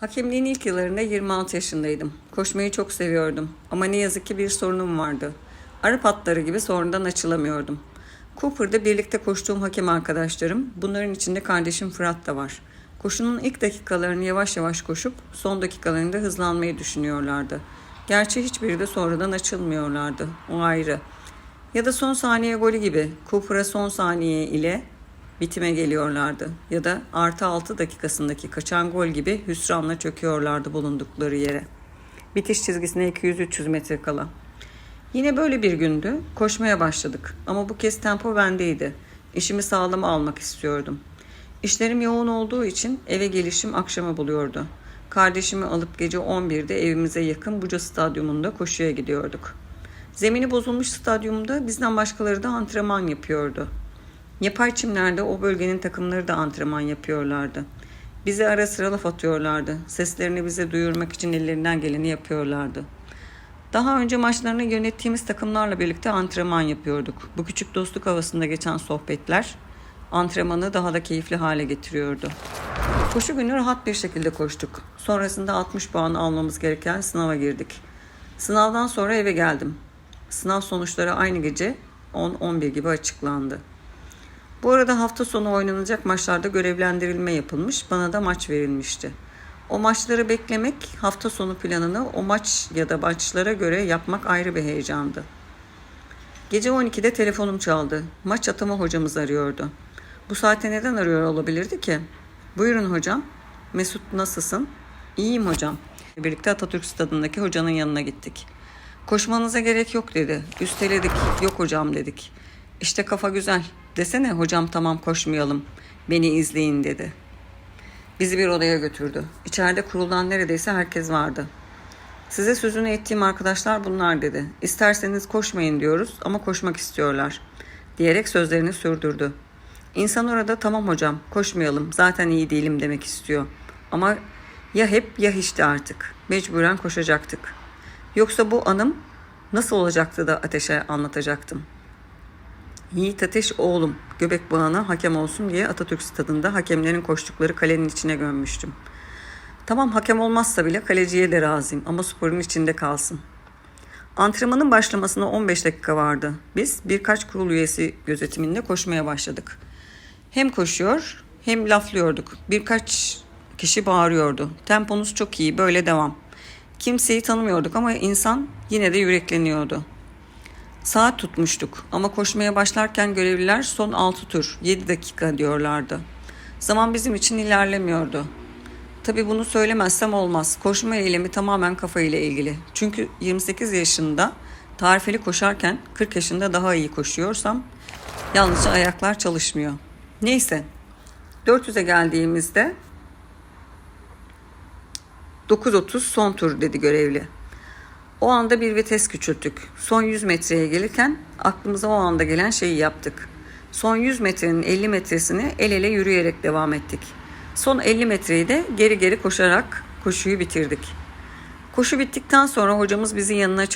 Hakemliğin ilk yıllarında 26 yaşındaydım. Koşmayı çok seviyordum ama ne yazık ki bir sorunum vardı. Arap atları gibi sonradan açılamıyordum. Cooper'da birlikte koştuğum hakem arkadaşlarım, bunların içinde kardeşim Fırat da var. Koşunun ilk dakikalarını yavaş yavaş koşup son dakikalarında hızlanmayı düşünüyorlardı. Gerçi hiçbiri de sonradan açılmıyorlardı. O ayrı. Ya da son saniye golü gibi Cooper'a son saniye ile bitime geliyorlardı. Ya da artı 6 dakikasındaki kaçan gol gibi hüsranla çöküyorlardı bulundukları yere. Bitiş çizgisine 200-300 metre kala. Yine böyle bir gündü. Koşmaya başladık. Ama bu kez tempo bendeydi. İşimi sağlama almak istiyordum. İşlerim yoğun olduğu için eve gelişim akşama buluyordu. Kardeşimi alıp gece 11'de evimize yakın Buca Stadyumunda koşuya gidiyorduk. Zemini bozulmuş stadyumda bizden başkaları da antrenman yapıyordu. Yapay çimlerde o bölgenin takımları da antrenman yapıyorlardı. Bize ara sıra laf atıyorlardı. Seslerini bize duyurmak için ellerinden geleni yapıyorlardı. Daha önce maçlarını yönettiğimiz takımlarla birlikte antrenman yapıyorduk. Bu küçük dostluk havasında geçen sohbetler antrenmanı daha da keyifli hale getiriyordu. Koşu günü rahat bir şekilde koştuk. Sonrasında 60 puan almamız gereken sınava girdik. Sınavdan sonra eve geldim. Sınav sonuçları aynı gece 10-11 gibi açıklandı. Bu arada hafta sonu oynanacak maçlarda görevlendirilme yapılmış, bana da maç verilmişti. O maçları beklemek, hafta sonu planını o maç ya da maçlara göre yapmak ayrı bir heyecandı. Gece 12'de telefonum çaldı. Maç atama hocamız arıyordu. Bu saate neden arıyor olabilirdi ki? Buyurun hocam. Mesut nasılsın? İyiyim hocam. Birlikte Atatürk Stadı'ndaki hocanın yanına gittik. Koşmanıza gerek yok dedi. Üsteledik. Yok hocam dedik. İşte kafa güzel. Desene hocam tamam koşmayalım. Beni izleyin dedi. Bizi bir odaya götürdü. İçeride kuruldan neredeyse herkes vardı. Size sözünü ettiğim arkadaşlar bunlar dedi. İsterseniz koşmayın diyoruz ama koşmak istiyorlar. Diyerek sözlerini sürdürdü. İnsan orada tamam hocam koşmayalım zaten iyi değilim demek istiyor. Ama ya hep ya hiçti artık. Mecburen koşacaktık. Yoksa bu anım nasıl olacaktı da ateşe anlatacaktım. Yiğit Ateş oğlum göbek bağına hakem olsun diye Atatürk stadında hakemlerin koştukları kalenin içine gömmüştüm. Tamam hakem olmazsa bile kaleciye de razıyım ama sporun içinde kalsın. Antrenmanın başlamasına 15 dakika vardı. Biz birkaç kurul üyesi gözetiminde koşmaya başladık. Hem koşuyor hem laflıyorduk. Birkaç kişi bağırıyordu. Temponuz çok iyi böyle devam. Kimseyi tanımıyorduk ama insan yine de yürekleniyordu. Saat tutmuştuk ama koşmaya başlarken görevliler son 6 tur 7 dakika diyorlardı. Zaman bizim için ilerlemiyordu. Tabi bunu söylemezsem olmaz. Koşma eylemi tamamen kafa ile ilgili. Çünkü 28 yaşında tarifeli koşarken 40 yaşında daha iyi koşuyorsam yalnızca ayaklar çalışmıyor. Neyse 400'e geldiğimizde 9.30 son tur dedi görevli. O anda bir vites küçülttük. Son 100 metreye gelirken aklımıza o anda gelen şeyi yaptık. Son 100 metrenin 50 metresini el ele yürüyerek devam ettik. Son 50 metreyi de geri geri koşarak koşuyu bitirdik. Koşu bittikten sonra hocamız bizi yanına çağırdı.